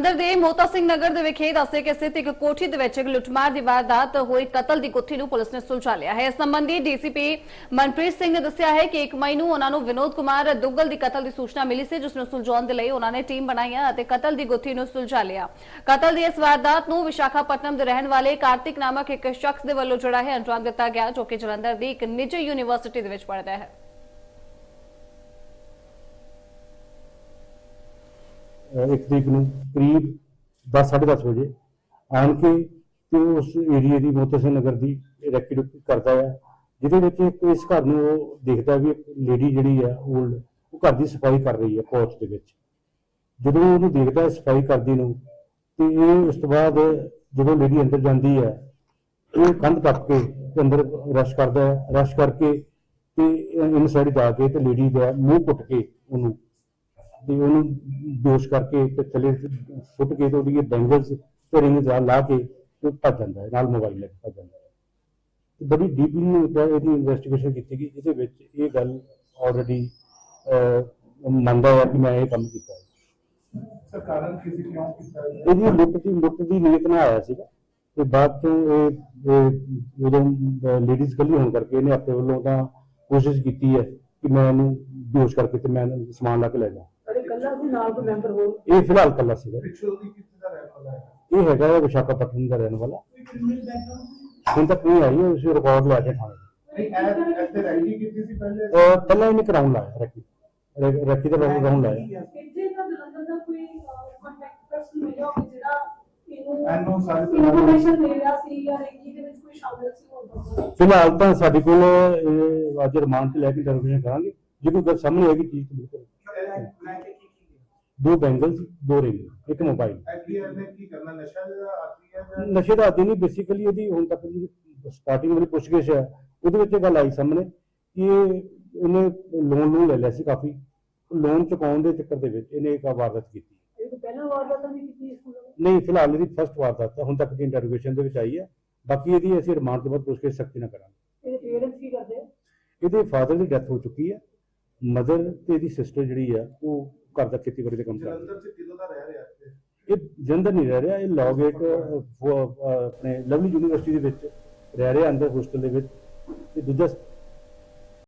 ਜਲੰਧਰ ਦੇ ਮੋਤਾ ਸਿੰਘ ਨਗਰ ਦੇ ਵਿਖੇ ਦੱਸੇ ਕਿ ਸਥਿਤ ਇੱਕ ਕੋਠੀ ਦੇ ਵਿੱਚ ਲੁੱਟਮਾਰ ਦੀ ਵਾਰਦਾਤ ਹੋਈ ਕਤਲ ਦੀ ਗੁੱਥੀ ਨੂੰ ਪੁਲਿਸ ਨੇ ਸੁਲਝਾ ਲਿਆ ਹੈ। ਇਸ ਸੰਬੰਧੀ ਡੀਸੀਪੀ ਮਨਪ੍ਰੀਤ ਸਿੰਘ ਨੇ ਦੱਸਿਆ ਹੈ ਕਿ 1 ਮਈ ਨੂੰ ਉਹਨਾਂ ਨੂੰ ਵਿਨੋਦ ਕੁਮਾਰ ਦੁੱਗਲ ਦੀ ਕਤਲ ਦੀ ਸੂਚਨਾ ਮਿਲੀ ਸੀ, ਜਿਸ ਨੂੰ ਸੁਲਝਾਉਣ ਦੇ ਲਈ ਉਹਨਾਂ ਨੇ ਟੀਮ ਬਣਾਈਆਂ ਅਤੇ ਕਤਲ ਦੀ ਗੁੱਥੀ ਨੂੰ ਸੁਲਝਾ ਲਿਆ। ਕਤਲ ਦੀ ਇਸ ਵਾਰਦਾਤ ਨੂੰ ਵਿਸ਼ਾਖਾਪਟਨਮ ਦੇ ਰਹਿਣ ਵਾਲੇ ਕਾਰਤਿਕ ਨਾਮਕ ਇੱਕ ਸ਼ਖਸ ਦੇ ਵੱਲੋਂ ਜਿਹੜਾ ਹੈ ਅੰਜਾਮ ਦਿੱਤਾ ਗਿਆ, ਜੋ ਕਿ ਜਲੰਧਰ ਦੀ ਇੱਕ ਨਿੱਜੀ ਯੂਨੀਵਰਸਿਟੀ ਦੇ ਵਿੱਚ ਪੜ੍ਹਦਾ ਹੈ। ਇੱਕ ਤਰੀਕ ਨੂੰ ਕਰੀਬ 10:30 ਵਜੇ ਆਣ ਕੇ ਤੇ ਉਸ ਏਰੀਏ ਦੀ ਮੋਤਰ ਨਗਰ ਦੀ ਰੈਕਿਡ ਕਰਦਾ ਆ, ਜਿਹਦੇ ਵਿੱਚ ਇੱਕ ਇਸ ਘਰ ਨੂੰ ਉਹ ਦੇਖਦਾ ਵੀ ਇੱਕ ਲੇਡੀ ਜਿਹੜੀ ਆ 올ਡ ਉਹ ਘਰ ਦੀ ਸਫ਼ਾਈ ਕਰ ਰਹੀ ਹੈ ਪੋਰਚ ਦੇ ਵਿੱਚ। ਜਦੋਂ ਉਹਨੂੰ ਦੇਖਦਾ ਸਫ਼ਾਈ ਕਰਦੀ ਨੂੰ, ਤੇ ਇਹ ਉਸ ਤੋਂ ਬਾਅਦ ਜਦੋਂ ਲੇਡੀ ਅੰਦਰ ਜਾਂਦੀ ਹੈ ਇਹ ਕੰਧ ਟੱਪ ਕੇ ਅੰਦਰ ਰਸ਼ ਕਰਦਾ ਹੈ ਰਸ਼ ਕਰਕੇ ਤੇ ਇਨਸਾਈਡ ਜਾ ਕੇ ਤੇ ਲੇਡੀ ਦਾ ਮੂੰਹ ਪੁੱਟ ਕੇ ਉਹਨੂੰ ਤੇ ਉਹਨੂੰ ਬੇਹੋਸ਼ ਕਰਕੇ ਤੇ ਥੱਲੇ ਸੁੱਟ ਕੇ ਤੇ ਉਹਦੀ ਬੈਂਗਲਸ ਤੇ ਰਿੰਗਸ ਆ ਲਾ ਕੇ ਤੇ ਭੱਜ ਜਾਂਦਾ ਹੈ ਨਾਲ ਮੋਬਾਈਲ ਲੈ ਕੇ ਭੱਜ ਜਾਂਦਾ ਹੈ। ਤੇ ਬੜੀ ਡੀਪਲੀ ਇਹਦੀ ਇਨਵੈਸਟੀਗੇਸ਼ਨ ਕੀਤੀ ਗਈ ਜਿਹਦੇ ਵਿੱਚ ਇਹ ਗੱਲ ਆਲਰੇਡੀ ਮੰਨਦਾ ਹੈ ਕਿ ਮੈਂ ਇਹ ਕੰਮ ਕੀਤਾ ਹੈ। ਸਰ ਕਾਰਨ ਕਿਸੇ ਕਿਉਂ ਕੀਤਾ ਹੈ? ਇਹਦੀ ਲੁੱਟ ਦੀ ਲੁੱਟ ਦੀ ਨੀਅਤ ਨਾਲ ਆਇਆ ਸੀਗਾ। ਤੇ ਬਾਅਦ ਤੋਂ ਇਹ ਉਦੋਂ ਲੇਡੀਜ਼ ਇਕੱਲੀ ਹੋਣ ਕਰਕੇ ਇਹਨੇ ਆਪਣੇ ਵੱਲੋਂ ਤਾਂ ਕੋਸ਼ਿਸ਼ ਕੀਤੀ ਹੈ ਕਿ ਮੈਂ ਇਹਨੂੰ ਬੇਹੋਸ਼ ਕਰਕੇ ਤੇ ਮੈਂ ਇਹਨੂੰ ਸਮਾਨ ਲਾ ਕੇ ਲੈ ਜਾ ਅਰੇ ਸੀ ਨਾਲ ਕੋਈ ਮੈਂਬਰ ਹੋਰ ਇਹ ਫਿਲਹਾਲ ਇਕੱਲਾ ਸੀਗਾ। ਪਿੱਛੋਂ ਦੀ ਕਿੱਥੇ ਦਾ ਰਹਿਣ ਵਾਲਾ ਹੈ ਇਹ ਹੈਗਾ ਹੈ ਵਿਸ਼ਾਖਾਪਟਨਮ ਦਾ ਰਹਿਣ ਵਾਲਾ। ਕੋਈ ਕ੍ਰਿਮੀਨਲ ਬੈਕਗ੍ਰਾਉਂਡ ਹੁਣ ਤੱਕ ਨਹੀਂ ਆਈ ਉਸ ਰਿਕਾਰਡ ਲੈ ਕੇ ਥਾਣੇ। ਨਹੀਂ ਐ ਐਸੇ ਰਾਈਡੀ ਕੀਤੀ ਸੀ ਪਹਿਲੇ ਅਹ ਪਹਿਲਾਂ ਇਹਨੇ ਕਰਾਉਣ ਲਾਇਆ ਰੱਖੀ ਰ- ਰੱਖੀ ਦਾ ਰਾਉਂਡ ਲਾਇਆ ਇੱਥੇ ਤਾਂ ਜਲੰਧਰ ਦਾ ਕੋਈ ਕੰਟੈਕਟ ਪਰਸਨ ਮਿਲਿਆ ਹੋਵੇ ਜਿਹੜਾ ਇਹਨੂੰ ਐਨੋ ਸਾਰੇ ਤਰ੍ਹਾਂ ਇਨਫੋਰਮੇਸ਼ਨ ਦੇ ਰਿਹਾ ਸੀ ਜਾਂ ਰੇਕੀ ਦੇ ਵਿੱਚ ਕੋਈ ਸ਼ਾਮਿਲ ਸੀ ਹੋਰ ਫਿਲਹਾਲ ਤਾਂ ਸਾਡੇ ਕੋਲ, ਇਹ ਅੱਜ ਰਿਮਾਂਡ ਤੇ ਲੈ ਕੇ ਇੰਟਰਵਿਊ ਕਰਾਂਗੇ। ਜੇ ਕੋਈ ਗੱਲ ਸਾਹਮਣੇ ਆਏਗੀ ਚੀਜ਼ ਤਾਂ ਬਿਲਕੁਲ। ਮੈਂ ਕਿ ਦੋ ਬੈਂਗਲਸ ਦੋ ਰਿੰਗ ਇੱਕ ਮੋਬਾਈਲ। ਐਕਚੁਅਲੀ ਨੇ ਕੀ ਕਰਨਾ? ਨਸ਼ਾ ਜਿਹੜਾ ਆਤੀ ਹੈ ਜਾਂ ਨਸ਼ੇ ਦਾ ਆਦੀ ਨਹੀਂ ਬੇਸਿਕਲੀ ਇਹਦੀ ਹੁਣ ਤੱਕ ਦੀ ਸਟਾਰਟਿੰਗ ਵਾਲੀ ਪੁੱਛਗਿੱਛ ਹੈ। ਉਹਦੇ ਵਿੱਚ ਇਹ ਗੱਲ ਆਈ ਸਾਹਮਣੇ ਕਿ ਇਹ ਇਹਨੇ ਲੋਨ ਨੂੰ ਲੈ ਲਿਆ ਸੀ ਕਾਫੀ। ਲੋਨ ਚੁਕਾਉਣ ਦੇ ਚੱਕਰ ਦੇ ਵਿੱਚ ਇਹਨੇ ਇੱਕ ਵਾਰਦਾਤ ਕੀਤੀ। ਇਹ ਤੋਂ ਪਹਿਲਾਂ ਵਾਰਦਾਤ ਨਹੀਂ ਕੀਤੀ ਇਸ ਕੋਲ ਨਹੀਂ ਫਿਲਹਾਲ ਇਹਦੀ ਫਸਟ ਵਾਰਦਾਤ ਹੈ ਹੁਣ ਤੱਕ ਦੀ ਇੰਟਰੋਗੇਸ਼ਨ ਦੇ ਵਿੱਚ ਆਈ ਹੈ। ਬਾਕੀ ਇਹਦੀ ਅਸੀਂ ਰਿਮਾਂਡ ਤੋਂ ਬਾਅਦ ਪੁੱਛਗਿੱਛ ਸਖਤੀ ਨਾਲ ਕਰਾਂਗੇ। ਇਹਦੇ ਪੇਰੈਂਟਸ ਕੀ ਕਰਦੇ? ਇਹਦੇ ਫਾਦਰ ਦੀ ਡੈਥ ਹੋ ਚੁੱਕੀ ਹੈ। ਮਦਰ ਤੇ ਇਹਦੀ ਸਿਸਟਰ ਜਿਹੜੀ ਆ ਉਹ ਘਰ ਦਾ ਖੇਤੀਬਾੜੀ ਦਾ ਕੰਮ ਕਰਦੀ। ਜਲੰਧਰ ਚ ਕਿਦੋਂ ਦਾ ਰਹਿ ਰਿਹਾ ਇੱਥੇ? ਇਹ ਜਲੰਧਰ ਨਹੀਂ ਰਹਿ ਰਿਹਾ ਇਹ ਲੌਗੇਟ ਆਪਣੇ ਲਵਲੀ ਯੂਨੀਵਰਸਿਟੀ ਦੇ ਵਿੱਚ ਰਹਿ ਰਿਹਾ ਅੰਦਰ ਹੋਸਟਲ ਦੇ ਵਿੱਚ। ਤੇ ਦੂਜਾ